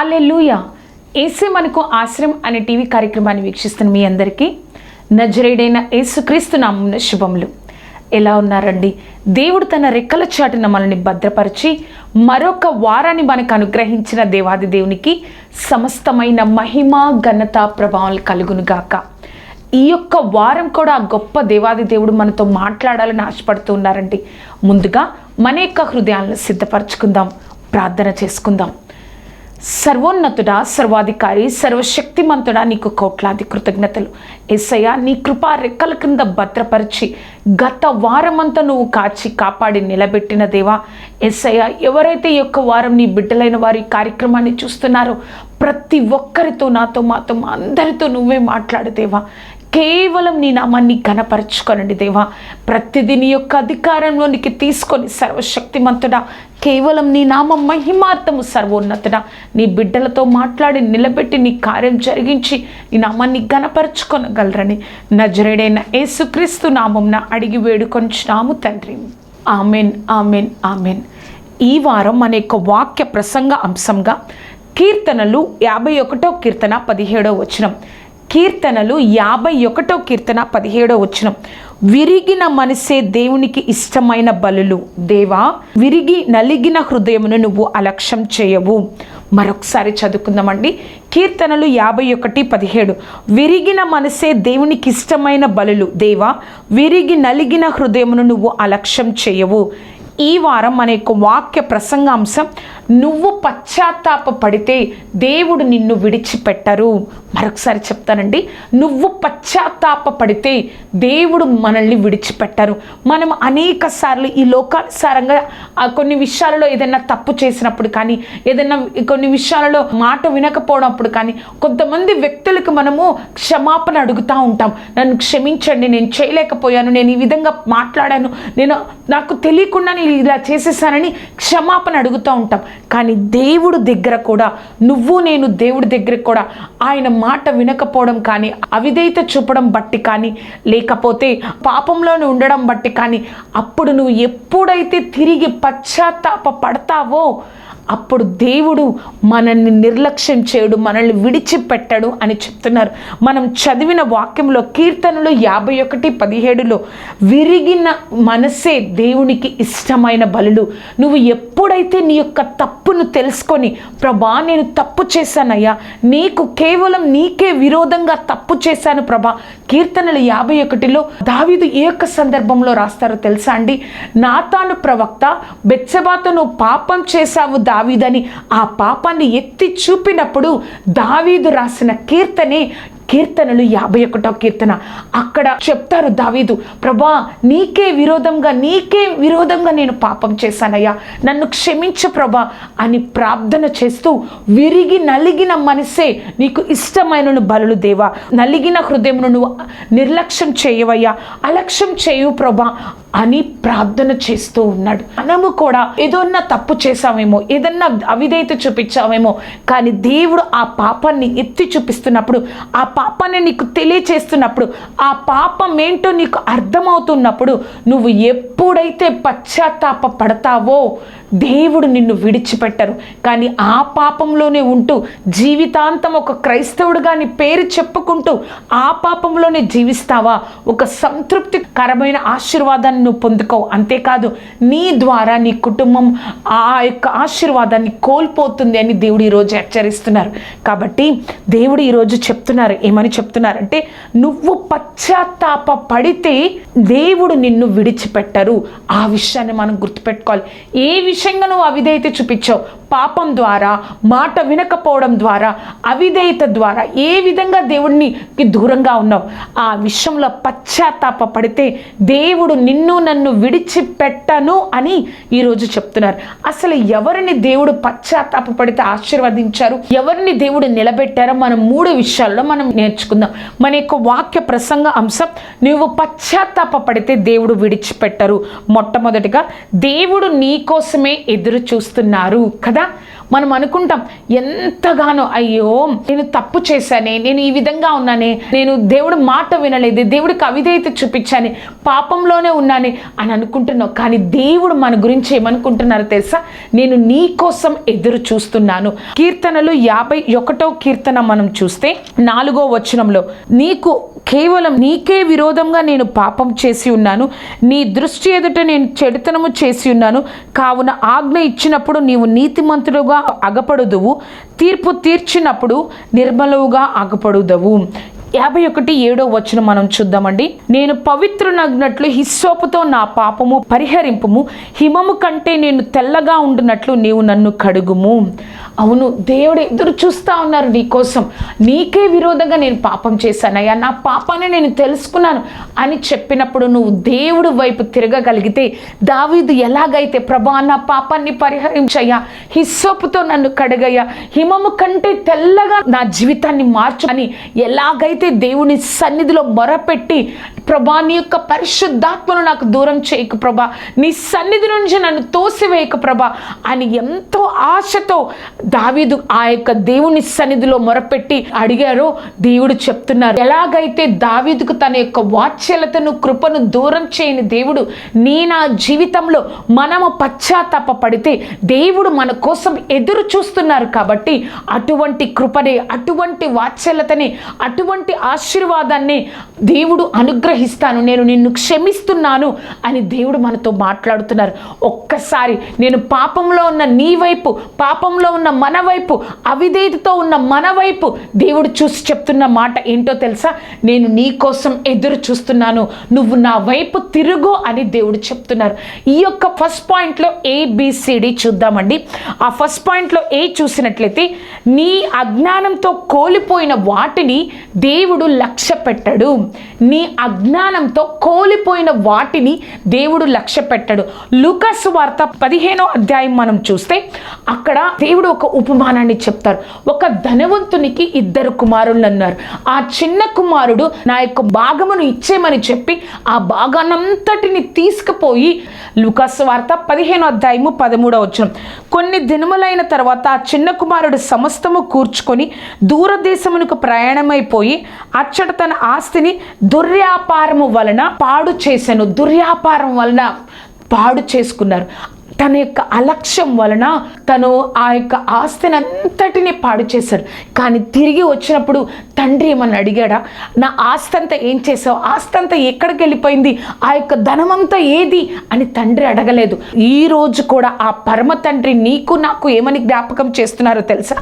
Hallelujah. ఏసే మనకు ఆశ్రయం అనే టీవీ కార్యక్రమాన్ని వీక్షిస్తున్న మీ అందరికీ నజరేడైన యేసుక్రీస్తు నామం శుభములు. ఎలా ఉన్నారండి? దేవుడు తన రెక్కల చాటున మనల్ని భద్రపరిచి మరొక వారాన్ని మనకు అనుగ్రహించిన దేవాది దేవునికి సమస్తమైన మహిమ ఘనత ప్రభావాలు కలుగునుగాక ఈ యొక్క వారం కూడా గొప్ప దేవాది దేవుడు మనతో మాట్లాడాలని ఆశపడుతూ ఉన్నారండి. ముందుగా మన యొక్క హృదయాలను సిద్ధపరచుకుందాం ప్రార్థన చేసుకుందాం. సర్వోన్నతుడా సర్వాధికారి సర్వశక్తిమంతుడా నీకు కోట్లాది కృతజ్ఞతలు. ఎస్సయ్య నీ కృపా రెక్కల కింద భద్రపరిచి గత వారమంతా నువ్వు కాచి కాపాడి నిలబెట్టిన దేవా. ఎస్సయ్య ఎవరైతే ఈ యొక్క వారం నీ బిడ్డలైన వారి కార్యక్రమాన్ని చూస్తున్నారో ప్రతి ఒక్కరితో నాతో మాతో మా అందరితో నువ్వే మాట్లాడదేవా కేవలం నీ నామాన్ని ఘనపరచుకోనండి దేవా. ప్రతిదీ నీ యొక్క అధికారంలోనికి తీసుకొని సర్వశక్తిమంతుడా కేవలం నీ నామం మహిమార్థము సర్వోన్నతుడ. నీ బిడ్డలతో మాట్లాడి నిలబెట్టి నీ కార్యం జరిగించి నీ నామాన్ని ఘనపరచుకొనగలరని నజరేడైన యేసుక్రీస్తు నామంన అడిగి వేడుకొంచున్నాము తండ్రి. Amen amen amen. ఈ వారం మన యొక్క వాక్య ప్రసంగ అంశంగా కీర్తనలు యాభై ఒకటో కీర్తన పదిహేడో వచనం. కీర్తనలు యాభై ఒకటో కీర్తన పదిహేడో వచనం. విరిగిన మనసే దేవునికి ఇష్టమైన బలులు. దేవా విరిగి నలిగిన హృదయమును నువ్వు అలక్ష్యం చేయవు. మరొకసారి చదువుకుందామండి. కీర్తనలు యాభై ఒకటి పదిహేడు. విరిగిన మనసే దేవునికి ఇష్టమైన బలులు. దేవా విరిగి నలిగిన హృదయమును నువ్వు అలక్ష్యం చేయవు. ఈ వారం మన యొక్క వాక్య ప్రసంగాంశం నువ్వు పశ్చాత్తాప పడితే దేవుడు నిన్ను విడిచిపెట్టరు. మరొకసారి చెప్తానండి నువ్వు పశ్చాత్తాప పడితే దేవుడు మనల్ని విడిచిపెట్టరు. మనం అనేక సార్లు ఈ లోకానుసారంగా ఆ కొన్ని విషయాలలో ఏదైనా తప్పు చేసినప్పుడు కానీ ఏదైనా కొన్ని విషయాలలో మాట వినకపోవడప్పుడు కానీ కొంతమంది వ్యక్తులకు మనము క్షమాపణ అడుగుతూ ఉంటాం. నన్ను క్షమించండి నేను చేయలేకపోయాను నేను ఈ విధంగా మాట్లాడాను నేను నాకు తెలియకుండా నేను ఇలా చేసేసానని క్షమాపణ అడుగుతూ ఉంటాం. కానీ దేవుడు దగ్గర కూడా నువ్వు నేను దేవుడి దగ్గర కూడా ఆయన మాట వినకపోవడం కానీ అవిధేయత చూపడం బట్టి కానీ లేకపోతే పాపంలోనే ఉండడం బట్టి కానీ అప్పుడు నువ్వు ఎప్పుడైతే తిరిగి పశ్చాత్తాప పడతావో అప్పుడు దేవుడు మనల్ని నిర్లక్ష్యం చేయడు మనల్ని విడిచిపెట్టడు అని చెప్తున్నారు. మనం చదివిన వాక్యంలో కీర్తనలు యాభై ఒకటి పదిహేడులో విరిగిన మనసే దేవునికి ఇష్టమైన బలులు. నువ్వు ఎప్పుడైతే నీ యొక్క తప్పును తెలుసుకొని ప్రభా నేను తప్పు చేశానయ్యా నీకు కేవలం నీకే విరోధంగా తప్పు చేశాను ప్రభా కీర్తనలు యాభై ఒకటిలో దావీదు ఏ యొక్క సందర్భంలో రాస్తారో తెలుసా అండి? నాతాను ప్రవక్త బెచ్చబాతను నువ్వు పాపం చేశావు దావీదని ఆ పాపాన్ని ఎత్తి చూపినప్పుడు దావీదు రాసిన కీర్తనే కీర్తనలు యాభై ఒకటో కీర్తన. అక్కడ చెప్తారు దావీదు ప్రభా నీకే విరోధంగా నీకే విరోధంగా నేను పాపం చేశానయ్యా. నన్ను క్షమించు ప్రభా అని ప్రార్థన చేస్తూ విరిగి నలిగిన మనసే నీకు ఇష్టమైన బలులు దేవా. నలిగిన హృదయమును నువ్వు నిర్లక్ష్యం చేయవయ్యా. అలక్ష్యం చేయు ప్రభా అని ప్రార్థన చేస్తూ ఉన్నాడు. మనము కూడా ఏదన్నా తప్పు చేసామేమో ఏదన్నా అవిధేయత చూపించామేమో కానీ దేవుడు ఆ పాపాన్ని ఎత్తి చూపిస్తున్నప్పుడు ఆ పాపాన్ని నీకు తెలియచేస్తున్నప్పుడు ఆ పాపం ఏంటో నీకు అర్థమవుతున్నప్పుడు నువ్వు ఎప్పుడైతే పశ్చాత్తాప పడతావో దేవుడు నిన్ను విడిచిపెట్టరు. కానీ ఆ పాపంలోనే ఉంటూ జీవితాంతం ఒక క్రైస్తవుడుగా నీ పేరు చెప్పుకుంటూ ఆ పాపంలోనే జీవిస్తావా? ఒక సంతృప్తికరమైన ఆశీర్వాదాన్ని నువ్వు పొందుకోవు. అంతేకాదు నీ ద్వారా నీ కుటుంబం ఆ యొక్క ఆశీర్వాదాన్ని కోల్పోతుంది అని దేవుడు ఈరోజు హెచ్చరిస్తున్నారు. కాబట్టి దేవుడు ఈరోజు చెప్తున్నారు ఏమని చెప్తున్నారంటే నువ్వు పశ్చాత్తాప పడితే దేవుడు నిన్ను విడిచిపెట్టరు. ఆ విషయాన్ని మనం గుర్తుపెట్టుకోవాలి. ఏ విషయం విషయంగా నువ్వు అవిధేయత చూపించావు. పాపం ద్వారా మాట వినకపోవడం ద్వారా అవిధేయత ద్వారా ఏ విధంగా దేవుడికి దూరంగా ఉన్నావు? ఆ విషయంలో పశ్చాత్తాప పడితే దేవుడు నిన్ను నన్ను విడిచిపెట్టను అని ఈరోజు చెప్తున్నారు. అసలు ఎవరిని దేవుడు పశ్చాత్తాప పడితే ఆశీర్వదించారు? ఎవరిని దేవుడు నిలబెట్టారో మనం మూడు విషయాల్లో మనం నేర్చుకుందాం. మన యొక్క వాక్య ప్రసంగ అంశం నువ్వు పశ్చాత్తాప పడితే దేవుడు విడిచిపెట్టరు. మొట్టమొదటిగా దేవుడు నీ కోసమే ఎదురు చూస్తున్నారు కదా? మనం అనుకుంటాం ఎంతగానో అయ్యో నేను తప్పు చేశానే నేను ఈ విధంగా ఉన్నానే నేను దేవుడు మాట వినలేదు దేవుడికి అవిధేయత చూపించాను పాపంలోనే ఉన్నానే అని అనుకుంటున్నావు. కానీ దేవుడు మన గురించి ఏమనుకుంటున్నారో తెలుసా? నేను నీ కోసం ఎదురు చూస్తున్నాను. కీర్తనలు యాభై ఒకటో కీర్తన మనం చూస్తే నాలుగో వచనంలో నీకు కేవలం నీకే విరోధంగా నేను పాపం చేసి ఉన్నాను నీ దృష్టి ఎదుట నేను చెడుతనము చేసి ఉన్నాను కావున ఆజ్ఞ ఇచ్చినప్పుడు నీవు నీతిమంతుడుగా అగపడుదువు. తీర్పు తీర్చినప్పుడు నిర్మలుగా అగపడుదవు. యాభై ఒకటి ఏడో వచ్చిన మనం చూద్దామండి. నేను పవిత్రునగినట్లు హిస్సోపుతో నా పాపము పరిహరింపుము. హిమము కంటే నేను తెల్లగా ఉండినట్లు నీవు నన్ను కడుగుము. అవును దేవుడు ఎదురు చూస్తా ఉన్నారు నీ కోసం. నీకే విరోధంగా నేను పాపం చేశానయ్యా. నా పాపాన్ని నేను తెలుసుకున్నాను అని చెప్పినప్పుడు నువ్వు దేవుడు వైపు తిరగగలిగితే దావీదు ఎలాగైతే ప్రభా నా పాపాన్ని పరిహరించయ్యా హిస్సోపుతో నన్ను కడగయ్యా హిమము కంటే తెల్లగా నా జీవితాన్ని మార్చు అని ఎలాగైతే దేవుని సన్నిధిలో మొరపెట్టి ప్రభా నీ యొక్క పరిశుద్ధాత్మను నాకు దూరం చేయకు ప్రభా నీ సన్నిధి నుంచి నన్ను తోసివేయకు ప్రభా అని ఎంతో ఆశతో దావీదు ఆ యొక్క దేవుని సన్నిధిలో మొరపెట్టి అడిగారో. దేవుడు చెప్తున్నారు ఎలాగైతే దావీదుకు తన యొక్క వాత్సల్యతను కృపను దూరం చేయని దేవుడు నీ నా జీవితంలో మనము పశ్చాత్తాప పడితే దేవుడు మన కోసం ఎదురు చూస్తున్నారు కాబట్టి అటువంటి కృపనే అటువంటి వాత్సల్యతని అటువంటి ఆశీర్వాదాన్ని దేవుడు అనుగ్రహిస్తాను నేను నిన్ను క్షమిస్తున్నాను అని దేవుడు మనతో మాట్లాడుతున్నారు. ఒక్కసారి నేను పాపంలో ఉన్న నీ వైపు పాపంలో ఉన్న మన వైపు అవిధేయతతో ఉన్న మన వైపు దేవుడు చూసి చెప్తున్న మాట ఏంటో తెలుసా? నేను నీ కోసం ఎదురు చూస్తున్నాను నువ్వు నా వైపు తిరుగు అని దేవుడు చెప్తున్నారు. ఈ యొక్క ఫస్ట్ పాయింట్లో ఏబిసిడి చూద్దామండి. ఆ ఫస్ట్ పాయింట్లో ఏ చూసినట్లయితే నీ అజ్ఞానంతో కోల్పోయిన వాటిని దేవుడు లక్ష్య పెట్టడు. నీ అజ్ఞానంతో కోల్పోయిన వాటిని దేవుడు లక్ష్య పెట్టడు. లుకస్ వార్త పదిహేనో అధ్యాయం మనం చూస్తే అక్కడ దేవుడు ఒక ఉపమానాన్ని చెప్తారు. ఒక ధనవంతునికి ఇద్దరు కుమారులు అన్నారు. ఆ చిన్న కుమారుడు నా యొక్క భాగమును ఇచ్చేమని చెప్పి ఆ భాగానంతటిని తీసుకుపోయి లుకస్ వార్త పదిహేనో అధ్యాయము పదమూడో వచ్చిన కొన్ని దినములైన తర్వాత ఆ చిన్న కుమారుడు సమస్తము కూర్చుకొని దూరదేశమునకు ప్రయాణమైపోయి అచ్చట తన ఆస్తిని దుర్వ్యాపారము వలన పాడు చేశాను. దుర్వ్యాపారం వలన పాడు చేసుకున్నారు. తన యొక్క అలక్ష్యం వలన తను ఆ యొక్క ఆస్తిని అంతటిని పాడు చేశాడు. కానీ తిరిగి వచ్చినప్పుడు తండ్రి ఏమని అడిగాడా? నా ఆస్తి అంతా ఏం చేసావు ఆస్తి అంతా ఎక్కడికి వెళ్ళిపోయింది? ఆ యొక్క ధనమంతా ఏది? అని తండ్రి అడగలేదు. ఈ రోజు కూడా ఆ పరమ తండ్రి నీకు నాకు ఏమని జ్ఞాపకం చేస్తున్నారో తెలుసా?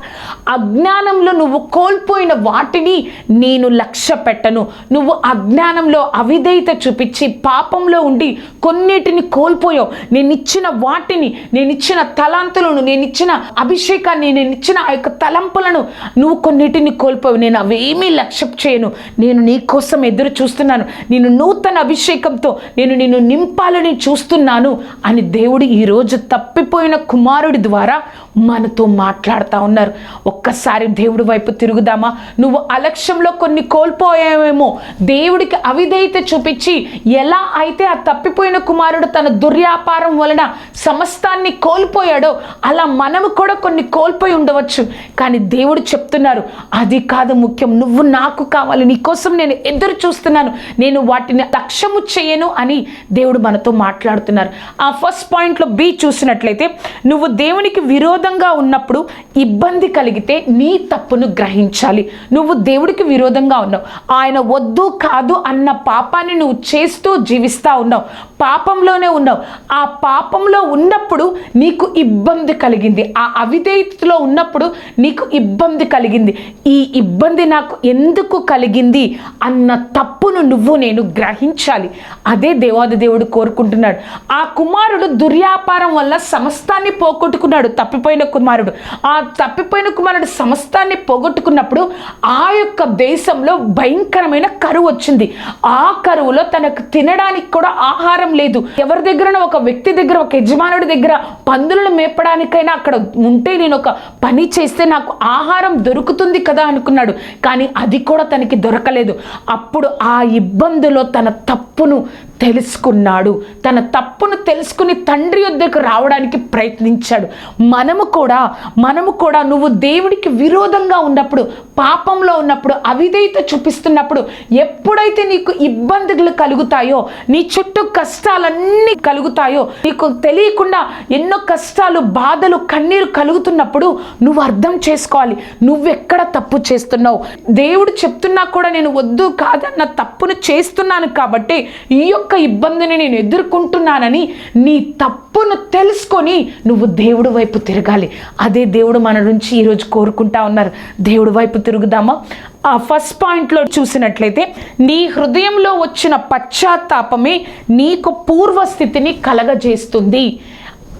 అజ్ఞానంలో నువ్వు కోల్పోయిన వాటిని నేను లక్ష్య పెట్టను. నువ్వు అజ్ఞానంలో అవిధేయత చూపించి పాపంలో ఉండి కొన్నిటిని కోల్పోయావు. నేను ఇచ్చిన వాటిని నేను ఇచ్చిన తలాంతులను నేను ఇచ్చిన అభిషేకాన్ని నేను ఇచ్చిన ఆ యొక్క తలంపులను నువ్వు కొన్నిటిని కోల్పోవు. నేను అవేమీ లక్ష్యం చేయను. నేను నీ కోసం ఎదురు చూస్తున్నాను. నేను నూతన అభిషేకంతో నేను నిన్ను నింపాలని చూస్తున్నాను అని దేవుడు ఈరోజు తప్పిపోయిన కుమారుడి ద్వారా మనతో మాట్లాడుతూ ఉన్నారు. ఒక్కసారి దేవుడి వైపు తిరుగుదామా? నువ్వు అలక్ష్యంలో కొన్ని కోల్పోయావేమో. దేవుడికి అవిధేయత చూపించి ఎలా అయితే ఆ తప్పిపోయిన కుమారుడు తన దుర్వ్యాపారం వలన సమస్తాన్ని కోల్పోయాడో అలా మనము కూడా కొన్ని కోల్పోయి ఉండవచ్చు. కానీ దేవుడు చెప్తున్నారు అది కాదు ముఖ్యం. నువ్వు నాకు కావాలి నీకోసం నేను ఎదురు చూస్తున్నాను. నేను వాటిని లక్ష్యము చేయను అని దేవుడు మనతో మాట్లాడుతున్నారు. ఆ ఫస్ట్ పాయింట్లో బి చూసినట్లయితే నువ్వు దేవునికి విరోధంగా ఉన్నప్పుడు ఇబ్బంది కలిగితే నీ తప్పును గ్రహించాలి. నువ్వు దేవుడికి విరోధంగా ఉన్నావు. ఆయన వద్దు కాదు అన్న పాపాన్ని నువ్వు చేస్తూ జీవిస్తూ ఉన్నావు. పాపంలోనే ఉన్నావు. ఆ పాపంలో ఉన్నప్పుడు నీకు ఇబ్బంది కలిగింది. ఆ అవిధేయతలో ఉన్నప్పుడు నీకు ఇబ్బంది కలిగింది. ఈ ఇబ్బంది నాకు ఎందుకు కలిగింది అన్న తప్పును నువ్వు నేను గ్రహించాలి. అదే దేవాది దేవుడు కోరుకుంటున్నాడు. ఆ కుమారుడు దుర్వ్యాపారం వల్ల సమస్తాన్ని పోగొట్టుకున్నాడు తప్పిపోయిన కుమారుడు. ఆ తప్పిపోయిన కుమారుడు సమస్తాన్ని పోగొట్టుకున్నప్పుడు ఆ యొక్క దేశంలో భయంకరమైన కరువు వచ్చింది. ఆ కరువులో తనకు తినడానికి కూడా ఆహారం లేదు. ఎవరి దగ్గర ఒక వ్యక్తి దగ్గర ఒక యజమానుడి దగ్గర పందులను మేపడానికైనా అక్కడ ఉంటే నేను ఒక పని చేస్తే నాకు ఆహారం దొరుకుతుంది కదా అనుకున్నాడు. కానీ అది కూడా తనకి దొరకలేదు. అప్పుడు ఆ ఇబ్బందులో తన తప్పును తెలుసుకున్నాడు. తన తప్పును తెలుసుకుని తండ్రి వద్దకు రావడానికి ప్రయత్నించాడు. మనము కూడా మనము కూడా నువ్వు దేవుడికి విరోధంగా ఉన్నప్పుడు పాపంలో ఉన్నప్పుడు అవిధేయత చూపిస్తున్నప్పుడు ఎప్పుడైతే నీకు ఇబ్బందులు కలుగుతాయో నీ చుట్టూ కష్టాలన్నీ కలుగుతాయో నీకు తెలియకుండా ఎన్నో కష్టాలు బాధలు కన్నీరు కలుగుతున్నప్పుడు నువ్వు అర్థం చేసుకోవాలి. నువ్వెక్కడ తప్పు చేస్తున్నావు? దేవుడు చెప్తున్నా కూడా నేను వద్దు కాదన్న తప్పును చేస్తున్నాను కాబట్టి ఈ యొక్క ఇబ్బందిని నేను ఎదుర్కొంటున్నానని నీ తప్పును తెలుసుకొని నువ్వు దేవుడు వైపు తిరగాలి. అదే దేవుడు మన నుంచి ఈరోజు కోరుకుంటా ఉన్నారు. దేవుడు వైపు తిరుగుదామా? ఆ ఫస్ట్ పాయింట్లో చూసినట్లయితే నీ హృదయంలో వచ్చిన పశ్చాత్తాపమే నీకు పూర్వస్థితిని కలగజేస్తుంది.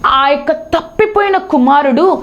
ఆ యొక్క తప్పిపోయిన కుమారుడు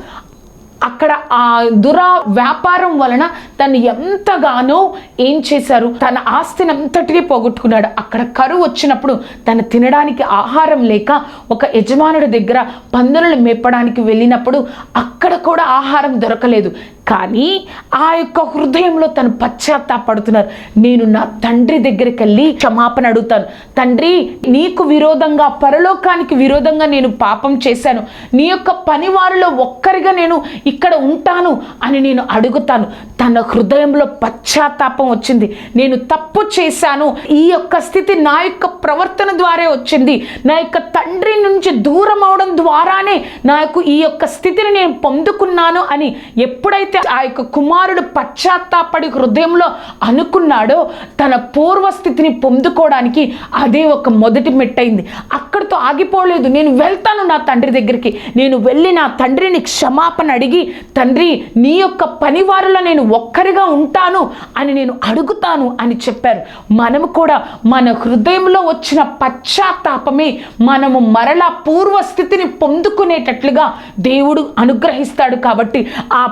అక్కడ ఆ దురా వ్యాపారం వలన తను ఎంతగానో ఏం చేశారు? తన ఆస్తిని అంతటినీ పోగొట్టుకున్నాడు. అక్కడ కరువు వచ్చినప్పుడు తను తినడానికి ఆహారం లేక ఒక యజమానుడి దగ్గర పందులను మేపడానికి వెళ్ళినప్పుడు అక్కడ కూడా ఆహారం దొరకలేదు. కానీ ఆ యొక్క హృదయంలో తను పశ్చాత్తాపడుతున్నారు. నేను నా తండ్రి దగ్గరికి వెళ్ళి క్షమాపణ అడుగుతాను. తండ్రి నీకు విరోధంగా పరలోకానికి విరోధంగా నేను పాపం చేశాను. నీ యొక్క పనివారిలో ఒక్కరిగా నేను ఇక్కడ ఉంటాను అని నేను అడుగుతాను. తన హృదయంలో పశ్చాత్తాపం వచ్చింది. నేను తప్పు చేశాను. ఈ యొక్క స్థితి నా యొక్క ప్రవర్తన ద్వారా వచ్చింది. నా యొక్క తండ్రి నుంచి దూరం అవడం ద్వారానే నాకు ఈ యొక్క స్థితిని నేను పొందుకున్నాను అని ఎప్పుడైతే ఆ యొక్క కుమారుడు పశ్చాత్తాపడి హృదయంలో అనుకున్నాడో తన పూర్వస్థితిని పొందుకోవడానికి అదే ఒక మొదటి మెట్టయింది. అక్కడితో ఆగిపోలేదు. నేను వెళ్తాను నా తండ్రి దగ్గరికి. నేను వెళ్ళి నా తండ్రిని క్షమాపణ అడిగి తండ్రి నీ యొక్క పనివారిలో నేను ఒక్కరిగా ఉంటాను అని నేను అడుగుతాను అని చెప్పారు. మనము కూడా మన హృదయంలో వచ్చిన పశ్చాత్తాపమే మనము మరలా పూర్వస్థితిని పొందుకునేటట్లుగా దేవుడు అనుగ్రహిస్తాడు కాబట్టి ఆ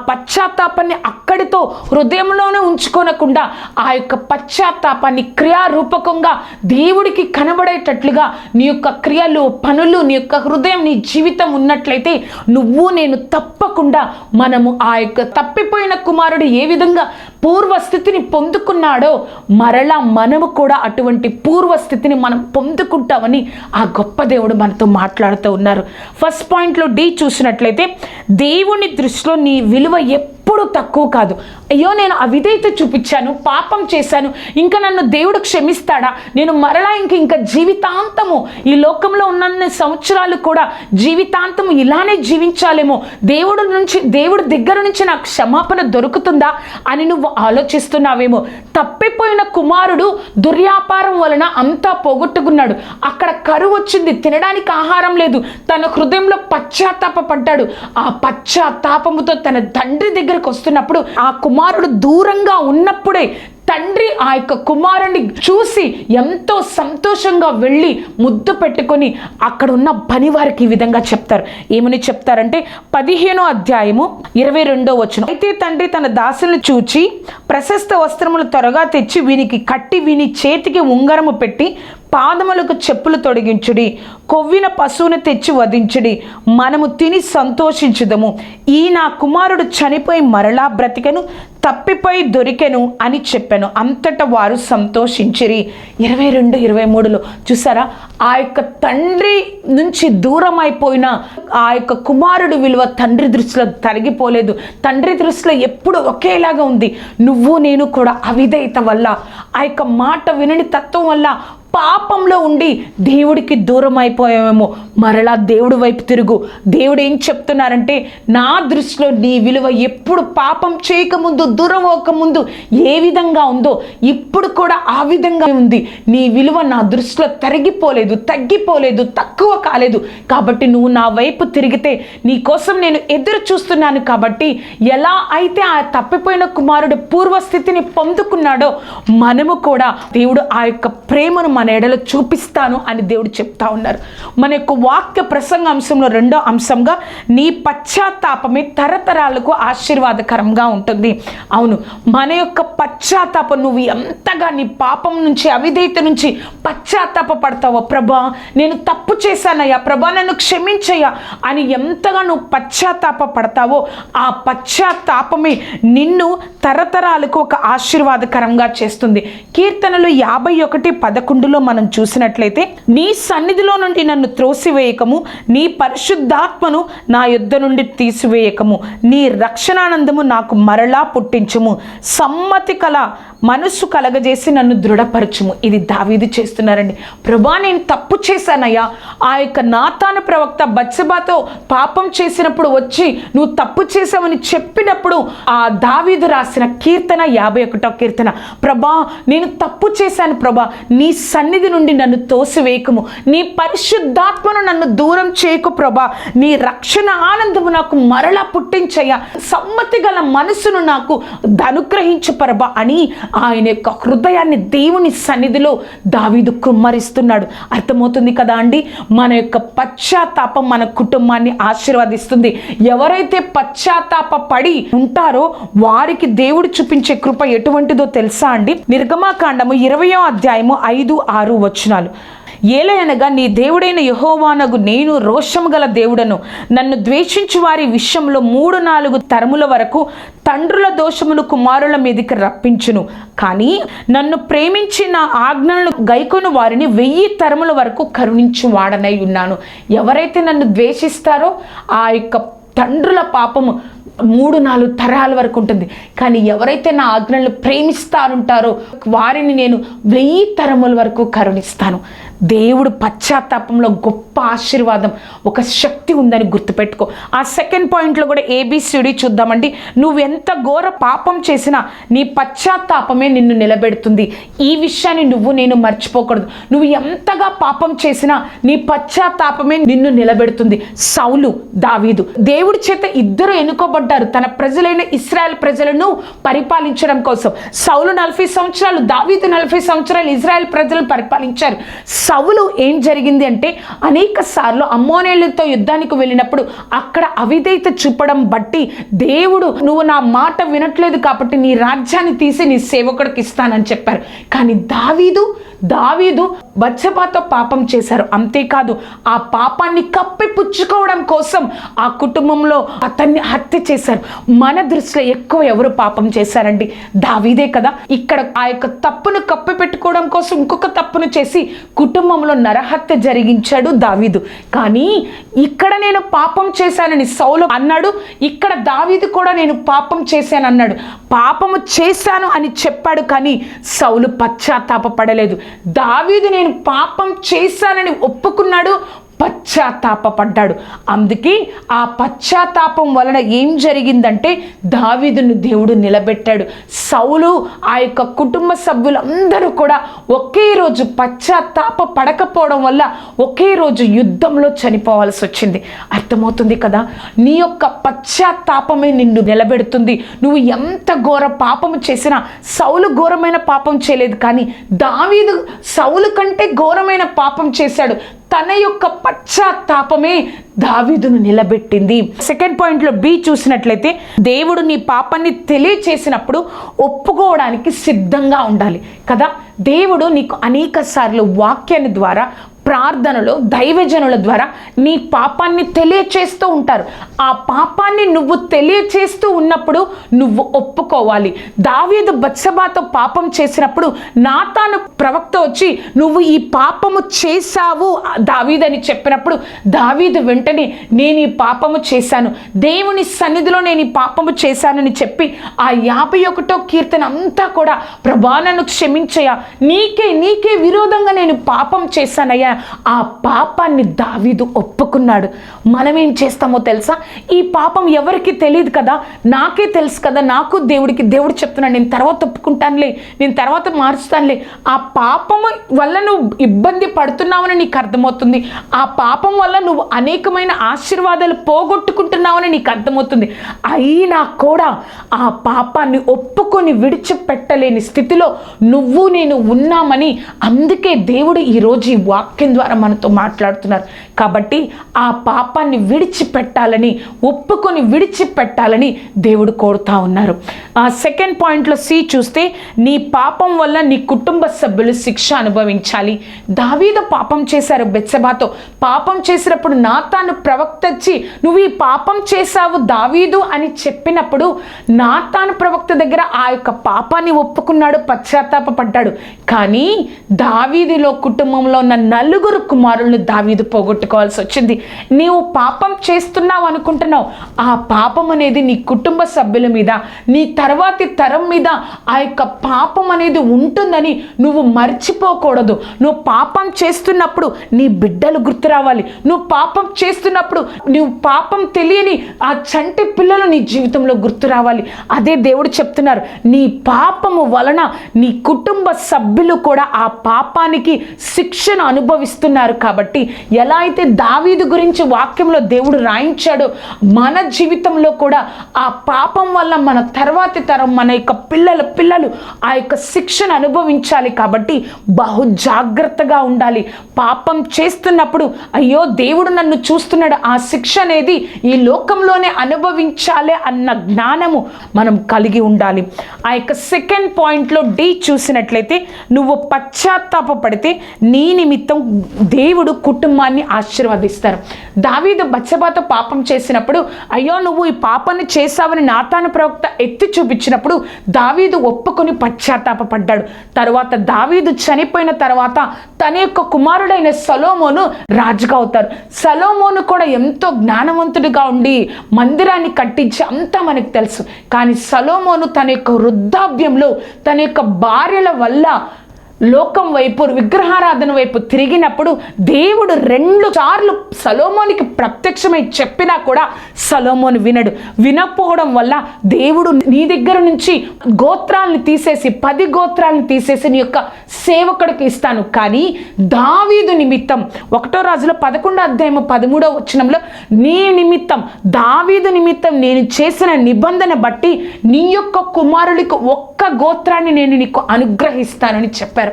పశ్చాత్తాపాన్ని అక్కడితో హృదయంలోనే ఉంచుకోనకుండా ఆ యొక్క పశ్చాత్తాపాన్ని క్రియారూపకంగా దేవుడికి కనబడేటట్లుగా నీ యొక్క క్రియలు పనులు నీ యొక్క హృదయం నీ జీవితం ఉన్నట్లయితే నువ్వు నేను తప్పకుండా మనము ఆ యొక్క తప్పిపోయిన కుమారుడు ఏ విధంగా పూర్వస్థితిని పొందుకున్నాడో మరలా మనము కూడా అటువంటి పూర్వస్థితిని మనం పొందుకుంటామని ఆ గొప్ప దేవుడు మనతో మాట్లాడుతూ ఉన్నారు. ఫస్ట్ పాయింట్లో డి చూసినట్లయితే దేవుని దృష్టిలో నీ విలువ ఎప్పుడు తక్కువ కాదు. అయ్యో నేను అవిధేయత చూపించాను పాపం చేశాను ఇంకా నన్ను దేవుడు క్షమిస్తాడా? నేను మరలా ఇంక ఇంకా జీవితాంతము ఈ లోకంలో ఉన్న సంవత్సరాలు కూడా జీవితాంతము ఇలానే జీవించాలేమో. దేవుడు నుంచి దేవుడి దగ్గర నుంచి నాకు క్షమాపణ దొరుకుతుందా అని నువ్వు ఆలోచిస్తున్నావేమో. తప్పిపోయిన కుమారుడు దుర్వ్యాపారం వలన అంతా పోగొట్టుకున్నాడు. అక్కడ కరువు వచ్చింది తినడానికి ఆహారం లేదు. తన హృదయంలో పశ్చాత్తాప పడ్డాడు ఆ పశ్చాత్తాపముతో తన తండ్రి దగ్గరకు వస్తున్నప్పుడు ఆ కుమారుడు దూరంగా ఉన్నప్పుడే తండ్రి ఆ యొక్క కుమారుని చూసి ఎంతో సంతోషంగా వెళ్ళి ముద్దు పెట్టుకొని అక్కడ ఉన్న పని వారికి ఈ విధంగా చెప్తారు. ఏమని చెప్తారంటే పదిహేనో అధ్యాయము ఇరవై రెండో వచ్చిన అయితే తండ్రి తన దాసులను చూచి ప్రశస్త వస్త్రములు త్వరగా తెచ్చి వీనికి కట్టి వీని చేతికి ఉంగరము పెట్టి పాదములకు చెప్పులు తొడిగించుడి కొవ్విన పశువును తెచ్చి వధించుడి. మనము తిని సంతోషించుదము. ఈ నా కుమారుడు చనిపోయి మరలా బ్రతికెను తప్పిపోయి దొరికెను అని చెప్పాను. అంతటా వారు సంతోషించిరి. ఇరవై రెండు ఇరవై మూడులో చూసారా? ఆ యొక్క తండ్రి నుంచి దూరం అయిపోయిన ఆ యొక్క కుమారుడు విలువ తండ్రి దృష్టిలో తరిగిపోలేదు. తండ్రి దృష్టిలో ఎప్పుడు ఒకేలాగా ఉంది. నువ్వు నేను కూడా అవిధేయత వల్ల ఆ యొక్క మాట వినని తత్వం వల్ల పాపంలో ఉండి దేవుడికి దూరం అయిపోయామేమో మరలా దేవుడి వైపు తిరుగు. దేవుడు ఏం చెప్తున్నారంటే నా దృష్టిలో నీ విలువ ఎప్పుడు పాపం చేయకముందు దూరం అవ్వకముందు ఏ విధంగా ఉందో ఇప్పుడు కూడా ఆ విధంగా ఉంది. నీ విలువ నా దృష్టిలో తరిగిపోలేదు తగ్గిపోలేదు తక్కువ కాలేదు. కాబట్టి నువ్వు నా వైపు తిరిగితే నీ కోసం నేను ఎదురు చూస్తున్నాను కాబట్టి ఎలా అయితే ఆ తప్పిపోయిన కుమారుడు పూర్వస్థితిని పొందుకున్నాడో మనము కూడా దేవుడు ఆ యొక్క ప్రేమను మన ఎడలో చూపిస్తాను అని దేవుడు చెప్తా ఉన్నారు. మన యొక్క వాక్య ప్రసంగ అంశంలో రెండో అంశంగా నీ పశ్చాత్తాపమే తరతరాలకు ఆశీర్వాదకరంగా ఉంటుంది. అవును మన యొక్క పశ్చాత్తాపం నువ్వు ఎంతగా నీ పాపం నుంచి అవిధేయత నుంచి పశ్చాత్తాప పడతావో ప్రభా నేను తప్పు చేశానయ్యా ప్రభా నన్ను క్షమించయ్యా అని ఎంతగా నువ్వు పశ్చాత్తాప పడతావో ఆ పశ్చాత్తాపమే నిన్ను తరతరాలకు ఒక ఆశీర్వాదకరంగా చేస్తుంది. కీర్తనలు యాభై ఒకటి పదకొండులో నాలుగులో మనం చూసినట్లయితే నీ సన్నిధిలో నుండి నన్ను త్రోసివేయకము నీ పరిశుద్ధాత్మను నా యుద్ధ నుండి తీసివేయకము నీ రక్షణానందము నాకు మరలా పుట్టించుము సమ్మతి కల మనస్సు కలగజేసి నన్ను దృఢపరచుము. ఇది దావీది చేస్తున్నారండి. ప్రభా నేను తప్పు చేశానయ్యా. ఆ యొక్క నాతాను ప్రవక్త బత్సబాతో పాపం చేసినప్పుడు వచ్చి నువ్వు తప్పు చేసావని చెప్పినప్పుడు ఆ దావీదు రాసిన కీర్తన యాభై ఒకటో కీర్తన ప్రభా నేను తప్పు చేశాను ప్రభా. నీ సన్నిధి నుండి నన్ను తోసివేయకము. నీ పరిశుద్ధాత్మను నన్ను దూరం చేయకు ప్రభా. నీ రక్షణ ఆనందము నాకు మరలా పుట్టించయ్యా. సమ్మతి గల మనసును నాకు అనుగ్రహించు ప్రభా అని ఆయన యొక్క హృదయాన్ని దేవుని సన్నిధిలో దావీదు కుమ్మరిస్తున్నాడు. అర్థమవుతుంది కదా అండి? మన యొక్క పశ్చాత్తాపం మన కుటుంబాన్ని ఆశీర్వదిస్తుంది. ఎవరైతే పశ్చాత్తాప పడి ఉంటారో వారికి దేవుడు చూపించే కృప ఎటువంటిదో తెలుసా అండి? నిర్గమాకాండము ఇరవయో అధ్యాయము ఐదు ఆరు వచనాలు. ఏలయనగా నీ దేవుడైన యహోవానగు నేను రోషము గల దేవుడను. నన్ను ద్వేషించు వారి విషయంలో మూడు నాలుగు తరముల వరకు తండ్రుల దోషమును కుమారుల మీదకి రప్పించును. కానీ నన్ను ప్రేమించి నా ఆజ్ఞలను గైకొను వారిని వెయ్యి తరముల వరకు కరుణించు వాడనై ఉన్నాను. ఎవరైతే నన్ను ద్వేషిస్తారో ఆ యొక్క తండ్రుల పాపము మూడు నాలుగు తరాల వరకు ఉంటుంది. కానీ ఎవరైతే నా ఆజ్ఞలను ప్రేమిస్తారుంటారో వారిని నేను వెయ్యి తరముల వరకు కరుణిస్తాను. దేవుడు పశ్చాత్తాపంలో గొప్ప ఆశీర్వాదం ఒక శక్తి ఉందని గుర్తుపెట్టుకో. ఆ సెకండ్ పాయింట్లో కూడా ఏబిసిడి చూద్దామండి. నువ్వు ఎంత ఘోర పాపం చేసినా నీ పశ్చాత్తాపమే నిన్ను నిలబెడుతుంది. ఈ విషయాన్ని నువ్వు నేను మర్చిపోకూడదు. నువ్వు ఎంతగా పాపం చేసినా నీ పశ్చాత్తాపమే నిన్ను నిలబెడుతుంది. సౌలు దావీదు దేవుడి చేత ఇద్దరు ఎన్నుకోబడ్డారు. తన ప్రజలైన ఇస్రాయల్ ప్రజలను పరిపాలించడం కోసం. సౌలు నలభై సంవత్సరాలు దావీదు నలభై సంవత్సరాలు ఇజ్రాయెల్ ప్రజలను పరిపాలించారు. సవులు ఏం జరిగింది అంటే అనేక సార్లు అమ్మోనేళ్ళతో యుద్ధానికి వెళ్ళినప్పుడు అక్కడ అవిధేయత చూపడం బట్టి దేవుడు నువ్వు నా మాట వినట్లేదు కాబట్టి నీ రాజ్యాన్ని తీసి నీ సేవకుడికి ఇస్తానని చెప్పారు. కానీ దావీదు దావీదు బచ్చపాతో పాపం చేశారు. అంతేకాదు ఆ పాపాన్ని కప్పిపుచ్చుకోవడం కోసం ఆ కుటుంబంలో అతన్ని హత్య చేశారు. మన దృష్టిలో ఎక్కువ ఎవరు పాపం చేశారండి? దావీదే కదా. ఇక్కడ ఆ యొక్క తప్పును కప్పి పెట్టుకోవడం కోసం ఇంకొక తప్పును చేసి కుటుంబంలో నరహత్య జరిగించాడు దావీదు. కానీ ఇక్కడ నేను పాపం చేశానని సౌలు అన్నాడు. ఇక్కడ దావీదు కూడా నేను పాపం చేశాను అన్నాడు పాపము చేశాను అని చెప్పాడు కానీ సౌలు పశ్చాత్తాపపడలేదు దావీదు నేను పాపం చేశానని ఒప్పుకున్నాడు. పశ్చాత్తాపడ్డాడు అందుకే ఆ పశ్చాత్తాపం వలన ఏం జరిగిందంటే దావీదును దేవుడు నిలబెట్టాడు. సౌలు ఆ యొక్క కుటుంబ సభ్యులందరూ కూడా ఒకే రోజు పశ్చాత్తాప పడకపోవడం వల్ల ఒకే రోజు యుద్ధంలో చనిపోవాల్సి వచ్చింది. అర్థమవుతుంది కదా? నీ యొక్క పశ్చాత్తాపమే నిన్ను నిలబెడుతుంది. నువ్వు ఎంత ఘోర పాపము చేసినా సౌలు ఘోరమైన పాపం చేయలేదు. కానీ దావీదు సౌలు కంటే ఘోరమైన పాపం చేశాడు. తన యొక్క పశ్చాత్తాపమే దావీదును నిలబెట్టింది. సెకండ్ పాయింట్లో బి చూసినట్లయితే దేవుడు నీ పాపాన్ని తెలియచేసినప్పుడు ఒప్పుకోవడానికి సిద్ధంగా ఉండాలి. కదా? దేవుడు నీకు అనేక సార్లు వాక్యాన్ని ద్వారా ప్రార్థనలో దైవజనుల ద్వారా నీ పాపాన్ని తెలియచేస్తూ ఉంటారు. ఆ పాపాన్ని నువ్వు తెలియచేస్తూ ఉన్నప్పుడు నువ్వు ఒప్పుకోవాలి. దావీదు బత్సబాతో పాపం చేసినప్పుడు నాతాను ప్రవక్త వచ్చి నువ్వు ఈ పాపము చేశావు దావీదని చెప్పినప్పుడు దావీదు వెంటనే నేను ఈ పాపము చేశాను. దేవుని సన్నిధిలో నేను ఈ పాపము చేశానని చెప్పి ఆ యాభై ఒకటో కీర్తన అంతా కూడా ప్రభా నన్ను క్షమించయా నీకే నీకే విరోధంగా నేను పాపం చేశానయ్యా. ఆ పాపాన్ని దావీదు ఒప్పుకున్నాడు. మనం ఏం చేస్తామో తెలుసా? ఈ పాపం ఎవరికి తెలియదు కదా? నాకే తెలుసు కదా నాకు దేవుడికి దేవుడు చెప్తున్నాడు. నేను తర్వాత ఒప్పుకుంటానులే నేను తర్వాత మార్చుతానులే. ఆ పాపము వల్ల నువ్వు ఇబ్బంది పడుతున్నావని నీకు అర్థమవుతుంది. ఆ పాపం వల్ల నువ్వు అనేకమైన ఆశీర్వాదాలు పోగొట్టుకుంటున్నావని నీకు అర్థమవుతుంది. అయినా కూడా ఆ పాపాన్ని ఒప్పుకొని విడిచిపెట్టలేని స్థితిలో నువ్వు నేను ఉన్నామని అందుకే దేవుడు ఈరోజు ఈ వాక్యం ద్వారా మనతో మాట్లాడుతున్నారు. కాబట్టి ఆ పాపాన్ని విడిచిపెట్టాలని ఒప్పుకొని విడిచిపెట్టాలని దేవుడు కోరుతా ఉన్నారు. ఆ సెకండ్ పాయింట్లో సి చూస్తే నీ పాపం వల్ల నీ కుటుంబ సభ్యులు శిక్ష అనుభవించాలి. దావీదు పాపం చేశారు బెత్సబాతో. పాపం చేసినప్పుడు నాతాను ప్రవక్త వచ్చి నువ్వు ఈ పాపం చేశావు దావీదు అని చెప్పినప్పుడు నాతాను ప్రవక్త దగ్గర ఆ యొక్క పాపాన్ని ఒప్పుకున్నాడు పశ్చాత్తాపడ్డాడు కానీ దావీదిలో కుటుంబంలో ఉన్న నలుగురు కుమారులను దావీదు పోగొట్టు పెట్టుకోవాల్సి వచ్చింది. నీవు పాపం చేస్తున్నావు అనుకుంటున్నావు. ఆ పాపం అనేది నీ కుటుంబ సభ్యుల మీద నీ తర్వాతి తరం మీద ఆ యొక్క పాపం అనేది ఉంటుందని నువ్వు మర్చిపోకూడదు. నువ్వు పాపం చేస్తున్నప్పుడు నీ బిడ్డలు గుర్తు రావాలి. నువ్వు పాపం చేస్తున్నప్పుడు నువ్వు పాపం తెలియని ఆ చంటి పిల్లలు నీ జీవితంలో గుర్తు రావాలి. అదే దేవుడు చెప్తున్నారు. నీ పాపము వలన నీ కుటుంబ సభ్యులు కూడా ఆ పాపానికి శిక్షను అనుభవిస్తున్నారు కాబట్టి ఎలా అయితే దావీదు గురించి వాక్యంలో దేవుడు రాయించాడో. మన జీవితంలో కూడా ఆ పాపం వల్ల మన తర్వాతి తరం మన యొక్క పిల్లల పిల్లలు ఆ యొక్క శిక్షను అనుభవించాలి కాబట్టి బహు జాగ్రత్తగా ఉండాలి. పాపం చేస్తున్నప్పుడు అయ్యో దేవుడు నన్ను చూస్తున్నాడు. ఆ శిక్ష అనేది ఈ లోకంలోనే అనుభవించాలి అన్న జ్ఞానము మనం కలిగి ఉండాలి. ఆ యొక్క సెకండ్ పాయింట్లో డి చూసినట్లయితే నువ్వు పశ్చాత్తాపడితే నీ నిమిత్తం దేవుడు కుటుంబాన్ని ఆశీర్వదిస్తారు. దావీదు బచ్చబాతో పాపం చేసినప్పుడు అయ్యో నువ్వు ఈ పాపాన్ని చేశావని నాతాను ప్రవక్త ఎత్తి చూపించినప్పుడు దావీదు ఒప్పుకొని పశ్చాత్తాపడ్డాడు తర్వాత దావీదు చనిపోయిన తర్వాత తన యొక్క కుమారుడైన సలోమోను రాజుగా అవుతారు. సలోమోను కూడా ఎంతో జ్ఞానవంతుడిగా ఉండి మందిరాన్ని కట్టించి అంతా మనకు తెలుసు. కానీ సలోమోను తన యొక్క వృద్ధాప్యంలో తన యొక్క భార్యల వల్ల లోకం వైపు విగ్రహారాధన వైపు తిరిగినప్పుడు దేవుడు రెండు సార్లు సలోమోనికి ప్రత్యక్షమై చెప్పినా కూడా సలోమోను వినడు. వినకపోవడం వల్ల దేవుడు నీ దగ్గర నుంచి గోత్రాలను తీసేసి పది గోత్రాలను తీసేసి నీ యొక్క సేవకుడికి ఇస్తాను. కానీ దావీదు నిమిత్తం ఒకటో రాజులో పదకొండో అధ్యాయము పదమూడో వచ్చినంలో నీ నిమిత్తం దావీదు నిమిత్తం నేను చేసిన నిబంధన బట్టి నీ యొక్క కుమారుడికి ఒక్క గోత్రాన్ని నేను నీకు అనుగ్రహిస్తానని చెప్పారు.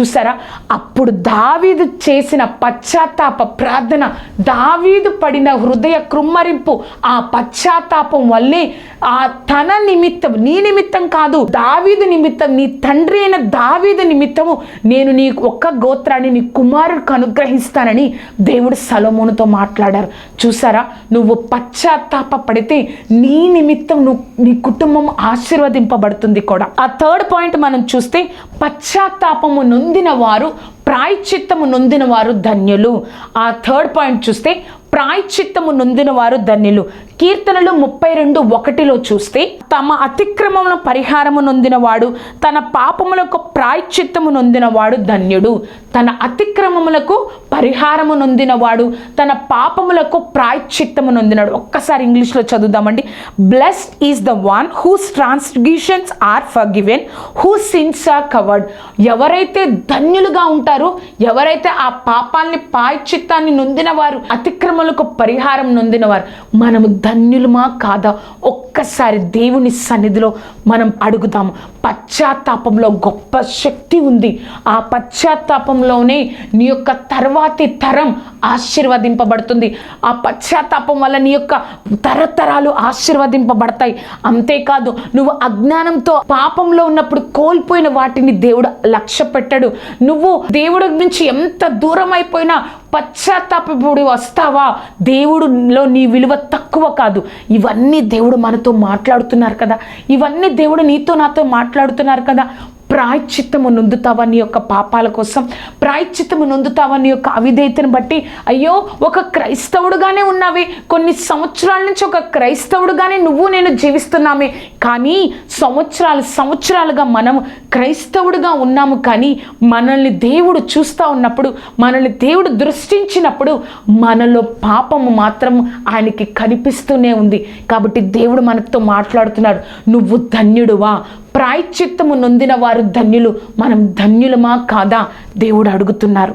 చూసారా? అప్పుడు దావీదు చేసిన పశ్చాత్తాప ప్రార్థన దావీదు పడిన హృదయ కృమ్మరింపు ఆ పశ్చాత్తాపం వల్లే ఆ తన నిమిత్తం నీ నిమిత్తం కాదు దావీదు నిమిత్తం నీ తండ్రి అయిన దావీదు నిమిత్తము నేను నీ ఒక్క గోత్రాన్ని నీ కుమారుడికి అనుగ్రహిస్తానని దేవుడు సలోమోనుతో మాట్లాడారు. చూసారా? నువ్వు పశ్చాత్తాప పడితే నీ నిమిత్తం నువ్వు నీ కుటుంబం ఆశీర్వదింపబడుతుంది కూడా. ఆ థర్డ్ పాయింట్ మనం చూస్తే పశ్చాత్తాపము పొందిన వారు ప్రాయచిత్తము నొందిన వారు ధన్యులు. ఆ థర్డ్ పాయింట్ చూస్తే ప్రాయచిత్తము నొందిన వారు ధన్యులు. కీర్తనలు ముప్పై రెండు ఒకటిలో చూస్తే తమ అతిక్రమముల పరిహారము నొందినవాడు తన పాపములకు ప్రాయచిత్తము నొందినవాడు ధన్యుడు. తన అతిక్రమములకు పరిహారము నొందినవాడు తన పాపములకు ప్రాయచిత్తము నొందినాడు. ఒక్కసారి ఇంగ్లీష్లో చదువుదామండి. Blessed is the one whose transgressions are forgiven who sins are covered ఎవరైతే ధన్యులుగా ఉంటారో ఎవరైతే ఆ పాపాల్ని ప్రాయశ్చిత్తాన్ని నొందిన వారు అతిక్రమలకు పరిహారం నొందినవారు మనము ధన్యులమా కాదా? ఒక్కసారి దేవుని సన్నిధిలో మనం అడుగుదాము. పశ్చాత్తాపంలో గొప్ప శక్తి ఉంది. ఆ పశ్చాత్తాపంలోనే నీ యొక్క తర్వాతి తరం ఆశీర్వదింపబడుతుంది. ఆ పశ్చాత్తాపం వల్ల నీ యొక్క తరతరాలు ఆశీర్వదింపబడతాయి. అంతేకాదు నువ్వు అజ్ఞానంతో పాపంలో ఉన్నప్పుడు కోల్పోయిన వాటిని దేవుడు లక్ష్య పెట్టాడు నువ్వు దేవుడి నుంచి ఎంత దూరం అయిపోయినా పశ్చాత్తాపడి వస్తావా? దేవుడులో నీ విలువ తక్కువ కాదు. ఇవన్నీ దేవుడు మనతో మాట్లాడుతున్నారు కదా. ఇవన్నీ దేవుడు నీతో నాతో మాట్లాడుతున్నారు కదా. ప్రాయశ్చిత్తము నొందుతావా నీ యొక్క పాపాల కోసం? ప్రాయశ్చిత్తము నొందుతావా నీ యొక్క అవిధేయతను బట్టి? అయ్యో ఒక క్రైస్తవుడుగానే ఉన్నావి. కొన్ని సంవత్సరాల నుంచి ఒక క్రైస్తవుడుగానే నువ్వు నేను జీవిస్తున్నామే. కానీ సంవత్సరాలు సంవత్సరాలుగా మనం క్రైస్తవుడుగా ఉన్నాము కానీ మనల్ని దేవుడు చూస్తూ ఉన్నప్పుడు మనల్ని దేవుడు సృష్టించినప్పుడు మనలో పాపము మాత్రం ఆయనకి కనిపిస్తూనే ఉంది. కాబట్టి దేవుడు మనతో మాట్లాడుతున్నాడు. నువ్వు ధన్యుడువా? ప్రాయశ్చిత్తము నొందిన వారు ధన్యులు. మనం ధన్యులమా కాదా? దేవుడు అడుగుతున్నారు.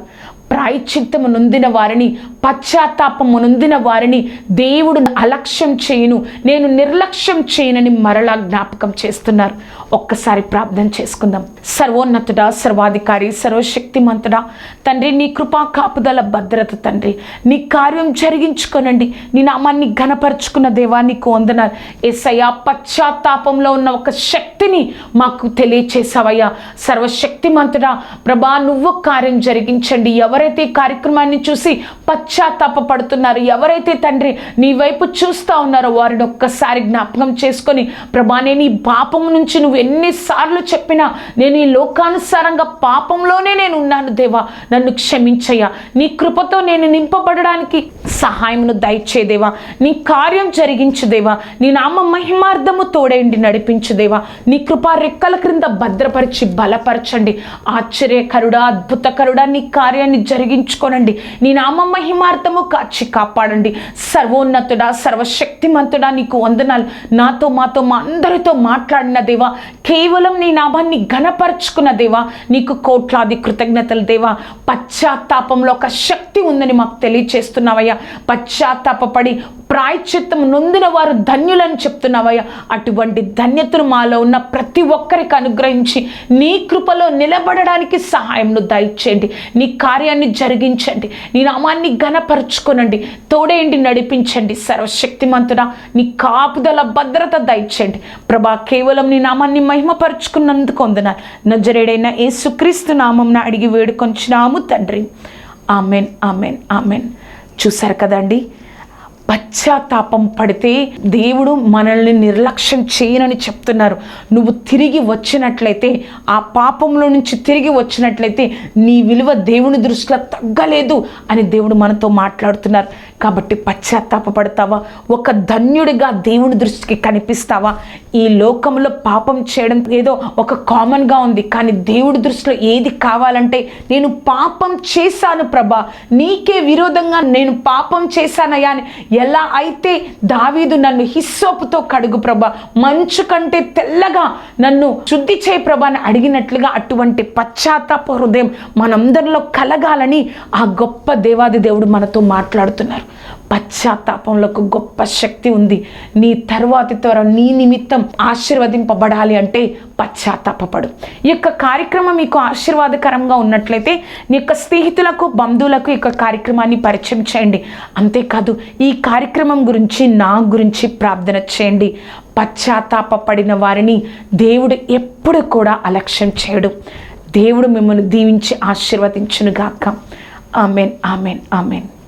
ప్రాయచిత్తము నొందిన వారిని పశ్చాత్తాపము నొందిన వారిని దేవుడు అలక్ష్యం చేయను. నేను నిర్లక్ష్యం చేయనని మరలా జ్ఞాపకం చేస్తున్నారు. ఒక్కసారి ప్రార్థన చేసుకుందాం. సర్వోన్నతుడా సర్వాధికారి సర్వశక్తిమంతుడా తండ్రి నీ కృపా కాపుదల భద్రత తండ్రి నీ కార్యం జరిగించుకోనండి. నీ నామాన్ని ఘనపరుచుకున్న దేవాన్ని నీకు వందనాలు. ఏసయ్యా పశ్చాత్తాపంలో ఉన్న ఒక శక్తిని మాకు తెలియచేసావయ్యా సర్వశక్తిమంతుడా ప్రభా నువ్వు కార్యం జరిగించండి. ఎవరు ఎవరైతే ఈ కార్యక్రమాన్ని చూసి పశ్చాత్తాప పడుతున్నారు ఎవరైతే తండ్రి నీ వైపు చూస్తూ ఉన్నారో వారిని ఒక్కసారి జ్ఞాపకం చేసుకొని ప్రభా నేను ఈ పాపం నుంచి నువ్వు ఎన్నిసార్లు చెప్పినా నేను ఈ లోకానుసారంగా పాపంలోనే నేను ఉన్నాను దేవా నన్ను క్షమించయ్యా. నీ కృపతో నేను నింపబడడానికి సహాయమును దయచేదేవా నీ కార్యం జరిగించు దేవా. నీ నామ మహిమార్థము తోడేండి నడిపించు దేవా. నీ కృపా రెక్కల క్రింద భద్రపరిచి బలపరచండి. ఆశ్చర్యకరుడా అద్భుతకరుడా నీ కార్యాన్ని జరిగించుకోనండి. నీ నామ మహిమార్థము కాచి కాపాడండి. సర్వోన్నతుడా సర్వశక్తిమంతుడా నీకు వందనాలు. నాతో మాతో మా అందరితో మాట్లాడిన దేవా కేవలం నీ నామాన్ని ఘనపరుచుకున్న దేవా నీకు కోట్లాది కృతజ్ఞతలు దేవా. పశ్చాత్తాపంలో ఒక శక్తి ఉందని మాకు తెలియచేస్తున్నావయ్యా. పశ్చాత్తాపడి ప్రాయచిత్తం నొందిన వారు ధన్యులని చెప్తున్నావయ్యా. అటువంటి ధన్యతను మాలో ఉన్న ప్రతి ఒక్కరికి అనుగ్రహించి నీ కృపలో నిలబడడానికి సహాయంను దయచేయండి. నీ కార్యాన్ని జరిగించండి. నీ నామాన్ని ఘనపరుచుకోనండి. తోడేండి నడిపించండి. సర్వశక్తిమంతున నీ కాపుదల భద్రత దయచండి ప్రభా కేవలం నీ నామాన్ని మహిమపరుచుకున్నందుకు వందనాలు. నజరేడైన యేసుక్రీస్తు నామం అడిగి వేడుకొంచినాము తండ్రి. Amen amen amen. చూసారు కదండి? పశ్చాత్తాపం పడితే దేవుడు మనల్ని నిర్లక్ష్యం చేయనని చెప్తున్నారు. నువ్వు తిరిగి వచ్చినట్లయితే ఆ పాపంలో నుంచి తిరిగి వచ్చినట్లయితే నీ విలువ దేవుని దృష్టిలో తగ్గలేదు అని దేవుడు మనతో మాట్లాడుతున్నారు. కాబట్టి పశ్చాత్తాపడతావా ఒక ధన్యుడిగా దేవుని దృష్టికి కనిపిస్తావా? ఈ లోకంలో పాపం చేయడం ఏదో ఒక కామన్గా ఉంది. కానీ దేవుడి దృష్టిలో ఏది కావాలంటే నేను పాపం చేశాను ప్రభా. నీకే విరోధంగా నేను పాపం చేశానయ్యా అని. ఎలా అయితే దావీదు నన్ను హిస్సోపుతో కడుగు ప్రభా. మంచు కంటే తెల్లగా నన్ను శుద్ధి చేయ ప్రభాని అడిగినట్లుగా అటువంటి పశ్చాత్తాప హృదయం మనందరిలో కలగాలని ఆ గొప్ప దేవాది దేవుడు మనతో మాట్లాడుతున్నారు. పశ్చాత్తాపంలో గొప్ప శక్తి ఉంది. నీ తర్వాతి త్వర నీ నిమిత్తం ఆశీర్వదింపబడాలి అంటే పశ్చాత్తాపడు ఈ యొక్క కార్యక్రమం మీకు ఆశీర్వాదకరంగా ఉన్నట్లయితే నీ యొక్క స్నేహితులకు బంధువులకు ఈ యొక్క కార్యక్రమాన్ని పరిచయం చేయండి. అంతేకాదు ఈ కార్యక్రమం గురించి నా గురించి ప్రార్థన చేయండి. పశ్చాత్తాపడిన వారిని దేవుడు ఎప్పుడు కూడా అలక్ష్యం చేయడు. దేవుడు మిమ్మల్ని దీవించి ఆశీర్వదించునుగాక. Amen amen amen.